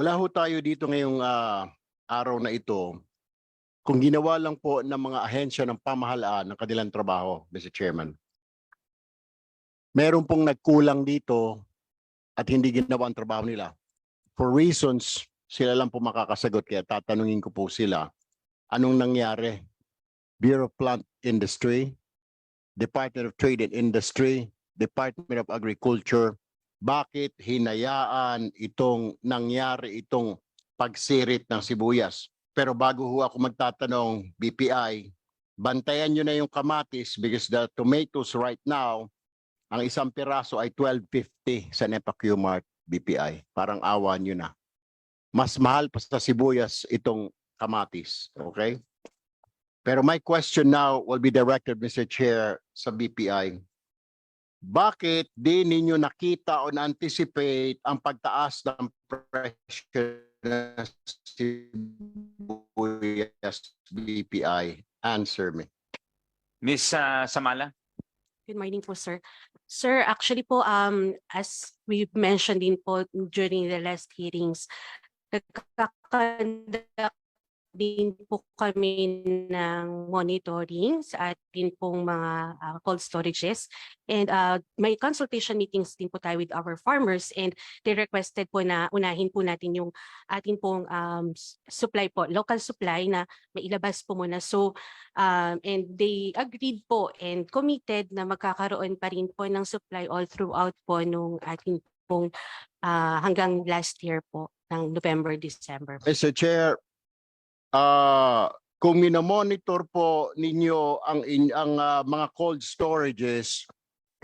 Wala ho tayo dito ngayong ah, araw na ito kung ginawa lang po ng mga ahensya ng pamahalaan ng kanilang trabaho, Mr. Chairman. Meron pong nagkulang dito at hindi ginawa ang trabaho nila. For reasons, sila lang po makakasagot kaya tatanungin ko po sila, anong nangyari? Bureau of Plant Industry, Department of Trade and Industry, Department of Agriculture, bakit hinayaan itong nangyari itong pagsirit ng sibuyas? Pero bago ho ako magtatanong, BPI, bantayan nyo na yung kamatis because the tomatoes right now, ang isang piraso ay 12.50 sa NEPA Qmart BPI. Parang awa nyo na. Mas mahal pa sa sibuyas itong kamatis. Okay? Pero my question now will be directed, Mr. Chair, sa BPI. Bakit di ninyo nakita o na-anticipate ang pagtaas ng presyo ng sibuyas BPI? Answer me. Miss ah, Samala? Good morning po, sir. Sir, actually po, um, as we mentioned din po during the last hearings, nagkakandak din po kami ng monitoring sa atin pong mga ah, cold storages. And uh, may consultation meetings din po tayo with our farmers and they requested po na unahin po natin yung atin pong um, supply po, local supply na mailabas po muna. So Um, and they agreed po and committed na magkakaroon pa rin po ng supply all throughout po nung ating pong ah, hanggang last year po ng November, December. Mr. Chair, ah kung minomonitor po ninyo ang ang ah, mga cold storages,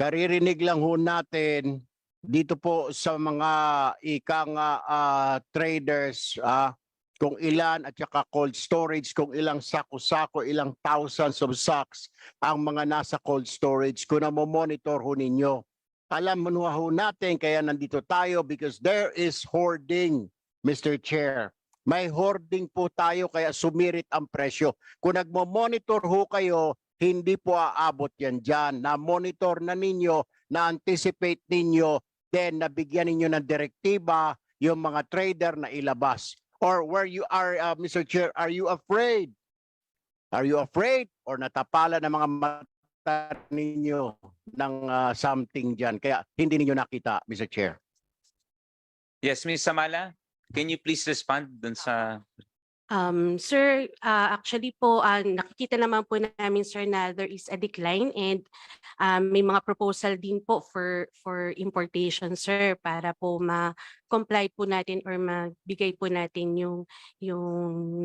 karirinig lang ho natin dito po sa mga ika nga ah, traders ah, kung ilan at saka cold storage, kung ilang sako-sako, ilang thousands of sacks ang mga nasa cold storage kung monitor ho ninyo. Alam mo ho natin kaya nandito tayo because there is hoarding, Mr. Chair. May hoarding po tayo kaya sumirit ang presyo. Kung nagmo-monitor ho kayo, hindi po aabot yan dyan. Na-monitor na ninyo, na-anticipate ninyo, then nabigyan ninyo ng direktiba yung mga trader na ilabas. Or where you are, uh, Mr. Chair, are you afraid? Are you afraid? Or natapala ng mga mata ninyo ng uh, something dyan? Kaya hindi ninyo nakita, Mr. Chair. Yes, Miss Samala? Can you please respond dun sa Um, sir, ah, actually po, ah, nakikita naman po namin, sir, na there is a decline and um, may mga proposal din po for for importation, sir, para po ma-comply po natin or mabigay po natin yung yung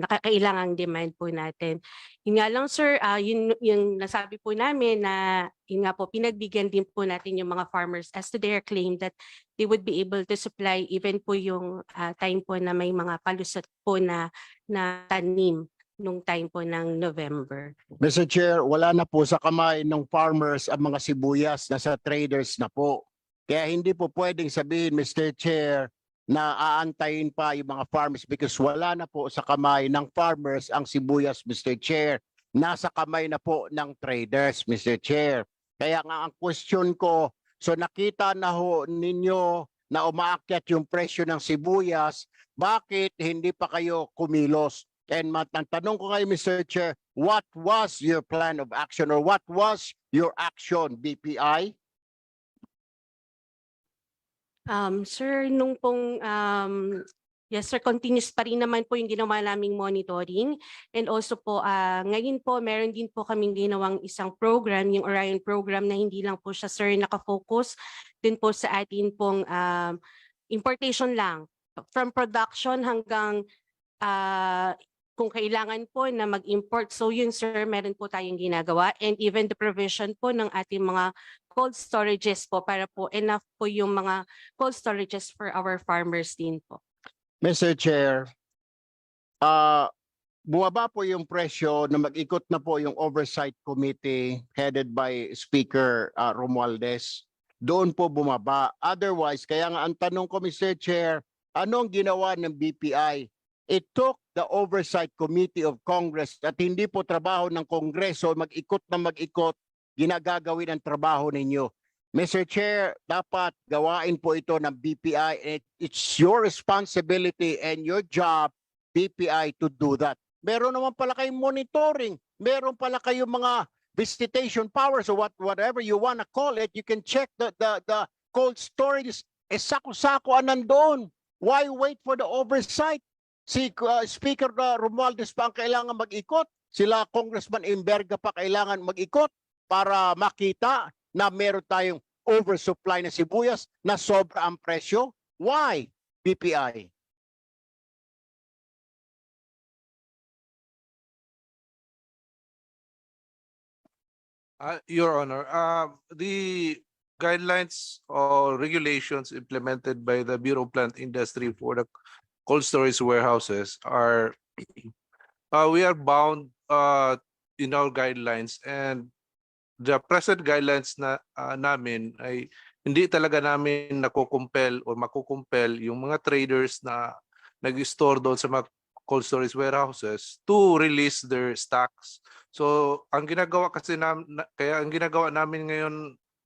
nakakailangang demand po natin. Yun nga lang, sir, ah, yun yung nasabi po namin na yun nga po, pinagbigyan din po natin yung mga farmers as to their claim that they would be able to supply even po yung ah, time po na may mga palusot po na na tanim nung time po ng November. Mr. Chair, wala na po sa kamay ng farmers ang mga sibuyas, nasa traders na po. Kaya hindi po pwedeng sabihin, Mr. Chair, na aantayin pa yung mga farmers because wala na po sa kamay ng farmers ang sibuyas, Mr. Chair. Nasa kamay na po ng traders, Mr. Chair. Kaya nga ang question ko, so nakita na ho ninyo na umaakyat yung presyo ng sibuyas, bakit hindi pa kayo kumilos? And ang ko ngayon, Mr. Chair, what was your plan of action or what was your action, BPI? Um, sir, nung pong um, Yes, sir. Continuous pa rin naman po yung ginawa naming monitoring. And also po, ah, ngayon po, meron din po kaming ginawang isang program, yung Orion program na hindi lang po siya, sir, nakafocus dun po sa atin pong um, importation lang. From production hanggang ah, kung kailangan po na mag-import. So yun, sir, meron po tayong ginagawa. And even the provision po ng ating mga cold storages po para po enough po yung mga cold storages for our farmers din po. Mr. Chair, ah bumaba po yung presyo na mag-ikot na po yung oversight committee headed by Speaker ah, Romualdez. Doon po bumaba. Otherwise, kaya nga ang tanong ko, Mr. Chair, anong ginawa ng BPI? It took the oversight committee of Congress at hindi po trabaho ng Kongreso mag-ikot na mag-ikot ginagagawin ang trabaho ninyo. Mr. Chair, dapat gawain po ito ng BPI. It, it's your responsibility and your job, BPI, to do that. Meron naman pala kayong monitoring. Meron pala kayong mga visitation powers or what, whatever you wanna call it. You can check the, the, the cold storage. Eh, sako-sako ang nandoon. Why wait for the oversight? Si uh, Speaker uh, Romualdez pa ang kailangan mag-ikot. Sila Congressman Imberga pa kailangan mag-ikot para makita na meron tayong oversupply na sibuyas na sobra ang presyo. Why? BPI. Uh, Your Honor, uh, the guidelines or regulations implemented by the Bureau of Plant Industry for the cold storage warehouses are uh, we are bound uh, in our guidelines and the present guidelines na uh, namin ay hindi talaga namin nakukumpel or makukumpel yung mga traders na nag-store doon sa mga cold storage warehouses to release their stocks. So, ang ginagawa kasi nam na- kaya ang ginagawa namin ngayon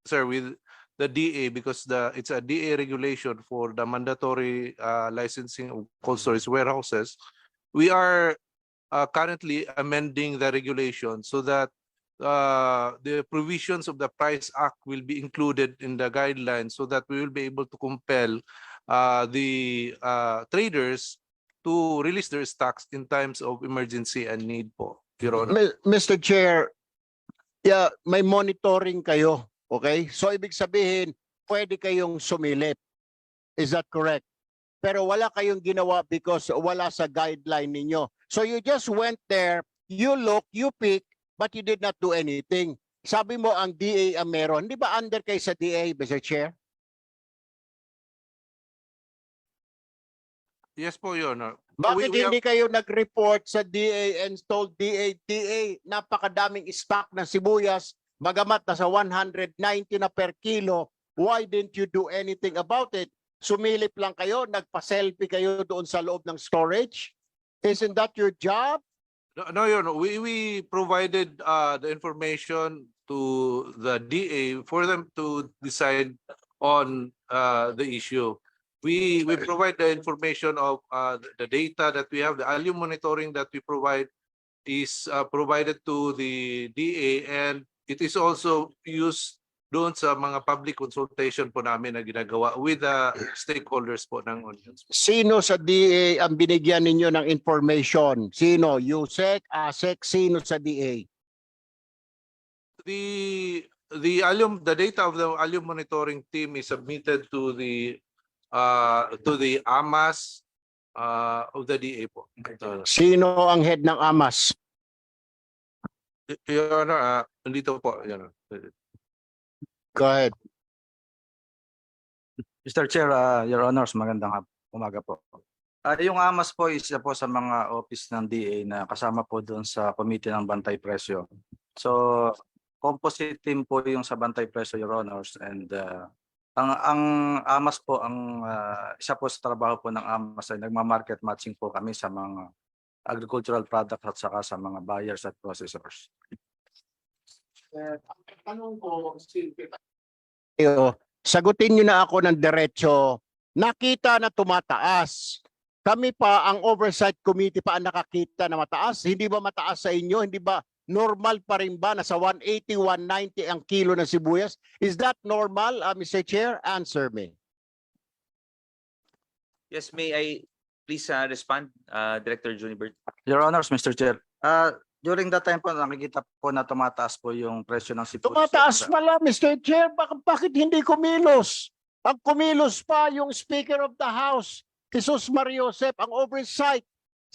sir with the DA because the it's a DA regulation for the mandatory uh, licensing of cold storage warehouses. We are uh, currently amending the regulation so that uh, the provisions of the Price Act will be included in the guidelines so that we will be able to compel uh, the uh, traders to release their stocks in times of emergency and need po. Your Honor. Mr. Chair, yeah, may monitoring kayo. Okay? So ibig sabihin, pwede kayong sumilip. Is that correct? Pero wala kayong ginawa because wala sa guideline ninyo. So you just went there, you look, you pick, but you did not do anything. Sabi mo ang DA ang meron. Hindi ba under kay sa DA, Mr. Chair? Yes po, Your Honor. Bakit we have- hindi kayo nag-report sa DA and told DA, DA, napakadaming stock ng sibuyas, magamat na sa 190 na per kilo, why didn't you do anything about it? Sumilip lang kayo, nagpa-selfie kayo doon sa loob ng storage? Isn't that your job? No, no, Your Honor. We, we provided uh, the information to the DA for them to decide on uh, the issue. We, we provide the information of uh, the data that we have, the alum monitoring that we provide is uh, provided to the DA and it is also used doon sa mga public consultation po namin na ginagawa with the stakeholders po ng onions. Sino sa DA ang binigyan ninyo ng information? Sino? USEC, ASEC, sino sa DA? the the alum the data of the alum monitoring team is submitted to the uh to the AMAS uh of the DA po. Sino ang head ng AMAS? Y- Your Honor, uh, nandito po, Your Honor. Go ahead. Mr. Chair, uh, Your Honors, magandang hap- umaga po. Ah, yung AMAS po isa po sa mga office ng DA na kasama po doon sa Committee ng Bantay Presyo. So, composite team po yung sa Bantay Presyo, Your Honors, and uh, ang ang AMAS po ang ah, isa po sa trabaho po ng AMAS ay nagma-market matching po kami sa mga agricultural products at saka sa mga buyers at processors. Tanong ko, Iyo, sagutin niyo na ako ng diretso. Nakita na tumataas. Kami pa, ang oversight committee pa ang nakakita na mataas. Hindi ba mataas sa inyo? Hindi ba normal pa rin ba? Nasa 180, 190 ang kilo ng sibuyas? Is that normal, uh, Mr. Chair? Answer me. Yes, may I please uh, respond, uh, Director Junibert? Your Honors, Mr. Chair, ah, during that time po nakikita po na tumataas po yung presyo ng sibuyas. Tumataas pala, Mr. Chair. Bakit, bakit hindi kumilos? Ang kumilos pa yung Speaker of the House, Jesus Mario Josep, ang oversight.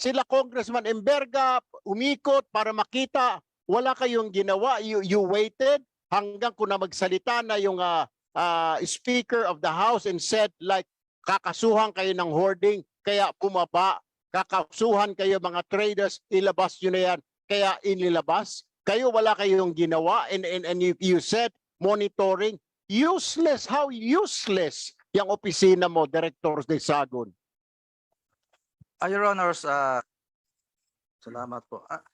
Sila Congressman Emberga, umikot para makita. Wala kayong ginawa. You, you waited hanggang kung na magsalita na yung ah, ah, Speaker of the House and said like, kakasuhan kayo ng hoarding, kaya bumaba. Kakasuhan kayo mga traders, ilabas nyo na yan, kaya inilabas kayo wala kayong ginawa and and, and you, you said monitoring useless how useless yung opisina mo directors de Sagon Ah, Your Honors, ah, salamat po. Ah,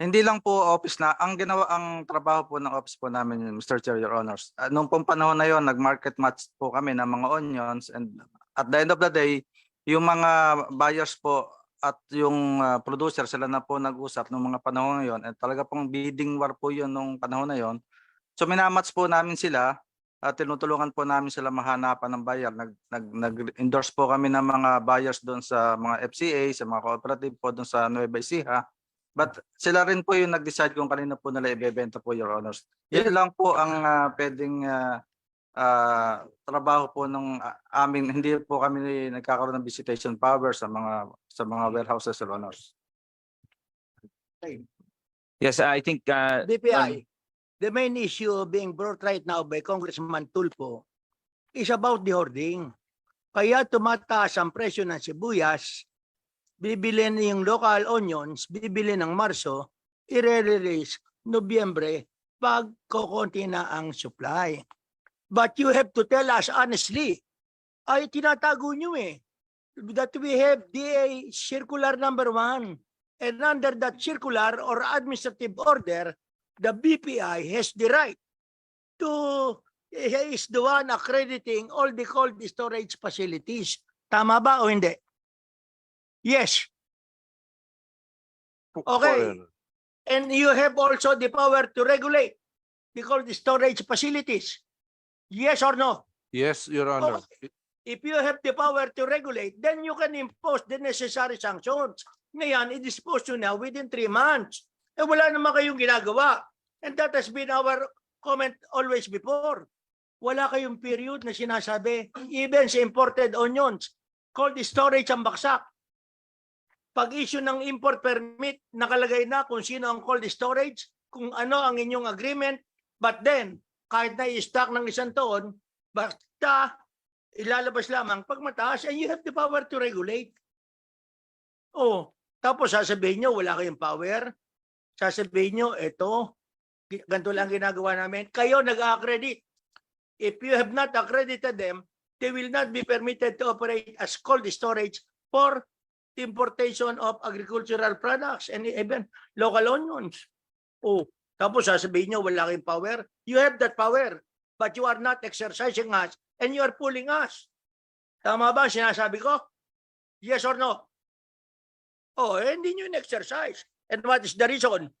Hindi lang po office na, ang ginawa, ang trabaho po ng office po namin, Mr. Chair, Your Honors. Uh, nung pong panahon na yon, nag-market match po kami ng mga onions and at the end of the day, yung mga buyers po at yung uh, producer, sila na po nag-usap nung mga panahon na yon at talaga pong bidding war po yun nung panahon na yon. So minamatch po namin sila at tinutulungan po namin sila mahanapan ng buyer. Nag, nag, nag-endorse po kami ng mga buyers doon sa mga FCA, sa mga cooperative po doon sa Nueva Ecija. But sila rin po yung nag-decide kung kanino po nila ibebenta po, Your Honors. Yun lang po ang ah, pwedeng ah, ah, trabaho po ng ah, amin. Hindi po kami nagkakaroon ng visitation power sa mga sa mga warehouses, Your Honors. Yes, I think, uh, BPI, the main issue being brought right now by Congressman Tulfo is about the hoarding. Kaya tumataas ang presyo ng sibuyas, bibili na yung local onions, bibili ng Marso, i-release Nobyembre pag kokonti na ang supply. But you have to tell us honestly, ay tinatago nyo eh, that we have DA circular number one. And under that circular or administrative order, the BPI has the right to, he is the one accrediting all the cold storage facilities. Tama ba o hindi? Yes. Okay. And you have also the power to regulate the cold storage facilities. Yes or no? Yes, Your Honor. If you have the power to regulate, then you can impose the necessary sanctions. Ngayon, i-dispose nyo na within three months. Eh wala naman kayong ginagawa. And that has been our comment always before. Wala kayong period na sinasabi, even sa imported onions, cold storage ang baksak. Pag issue ng import permit, nakalagay na kung sino ang cold storage, kung ano ang inyong agreement, but then, kahit na i-stock ng isang taon, basta ilalabas lamang pag mataas and you have the power to regulate. Oh, tapos sasabihin nyo, wala kayong power. Sasabihin nyo, eto, ganito lang ginagawa namin. Kayo nag-accredit. If you have not accredited them, they will not be permitted to operate as cold storage for importation of agricultural products and even local onions. Oh, tapos sasabihin nyo, wala kayong power. You have that power, but you are not exercising us and you are pulling us. Tama ba ang sinasabi ko? Yes or no? Oh, eh, hindi nyo in-exercise. And what is the reason?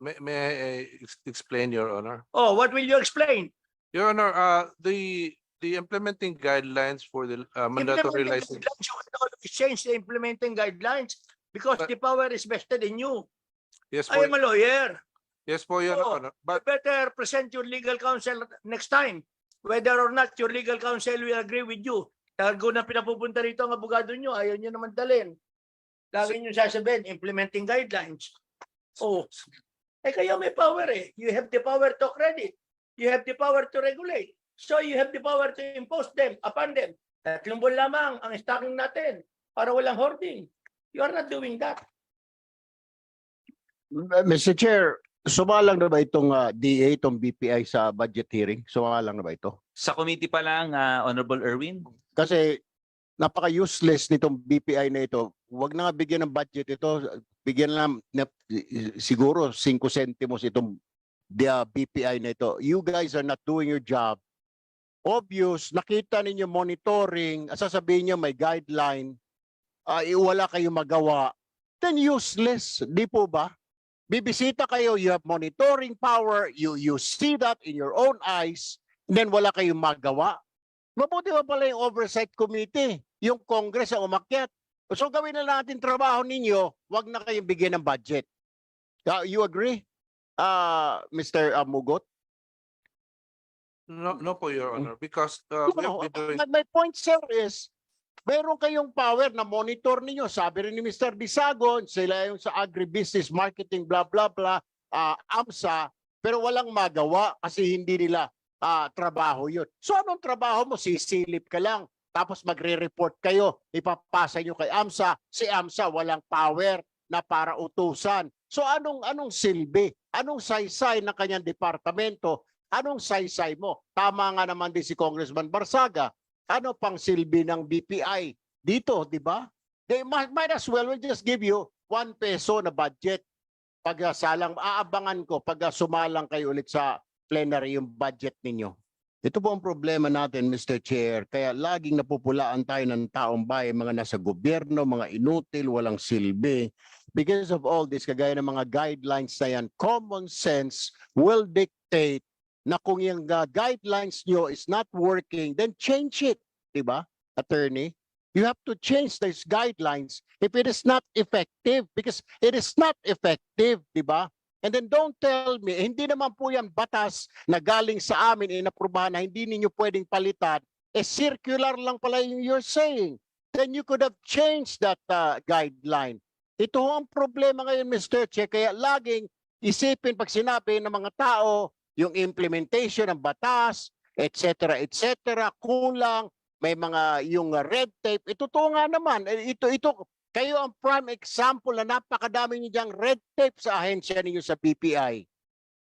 May, may I uh, ex- explain, Your Honor? Oh, what will you explain? Your Honor, uh, the, the implementing guidelines for the uh, mandatory Implementing license. guidelines, You can always change the implementing guidelines because But- the power is vested in you. Yes, I am a lawyer. Yes po, Your Oo. Honor. You But better present your legal counsel next time. Whether or not your legal counsel will agree with you. Tago na pinapupunta rito ang abogado nyo, ayaw nyo naman dalhin. Lagi nyo sasabihin, implementing guidelines. Oh, eh kayo may power eh. You have the power to credit. You have the power to regulate. So you have the power to impose them upon them. Tatlong buwan lamang ang stocking natin para walang hoarding. You are not doing that. Mr. Chair, sumalang na ba itong ah, DA, itong BPI sa budget hearing? Sumalang na ba ito? sa committee pa lang, uh, Honorable Erwin. Kasi napaka-useless nitong BPI na ito. Huwag na nga bigyan ng budget ito. Bigyan lang na, siguro 5 centimos itong the, ah, BPI na ito. You guys are not doing your job. Obvious, nakita ninyo monitoring, ah, sasabihin nyo may guideline, ah, wala kayong magawa, then useless, di po ba? Bibisita kayo, you have monitoring power, you, you see that in your own eyes, then wala kayong magawa. Mabuti pa pala yung oversight committee, yung Congress ang umakyat. So gawin na natin trabaho ninyo, wag na kayong bigyan ng budget. Uh, you agree, uh, Mr. Mugot? no, no po, Your Honor, because uh, we No, have been doing, my point, sir, is meron kayong power na monitor ninyo. Sabi rin ni Mr. Disagon, sila yung sa agribusiness marketing, blah, blah, blah, ah, AMSA, pero walang magawa kasi hindi nila ah, trabaho yun. So anong trabaho mo? Sisilip ka lang. Tapos magre-report kayo, ipapasa nyo kay AMSA. Si AMSA walang power na para utusan. So anong anong silbi? Anong saysay ng kanyang departamento? Anong saysay mo? Tama nga naman din si Congressman Barsaga. Ano pang silbi ng BPI dito, di ba? They might, might as well will just give you one peso na budget. pag ah, salang aabangan ko pag ah, sumalang kayo ulit sa plenary yung budget ninyo. Ito po ang problema natin, Mr. Chair. Kaya laging napupulaan tayo ng taong bayan, mga nasa gobyerno, mga inutil, walang silbi. Because of all this, kagaya ng mga guidelines na yan, common sense will dictate na kung yung uh, guidelines nyo is not working, then change it. Diba, attorney? You have to change these guidelines if it is not effective because it is not effective, diba? And then don't tell me, eh, hindi naman po yan batas na galing sa amin, inaprubahan na hindi ninyo pwedeng palitan. Eh, circular lang pala yung you're saying. Then you could have changed that uh, guideline. Ito ang problema ngayon, Mr. Che. Kaya laging isipin pag sinabi ng mga tao, yung implementation ng batas, etc., etc., kulang, may mga yung red tape. Ito to nga naman. Eh, Ito, ito, kayo ang prime example na napakadami niyo diyang red tape sa ahensya ninyo sa BPI.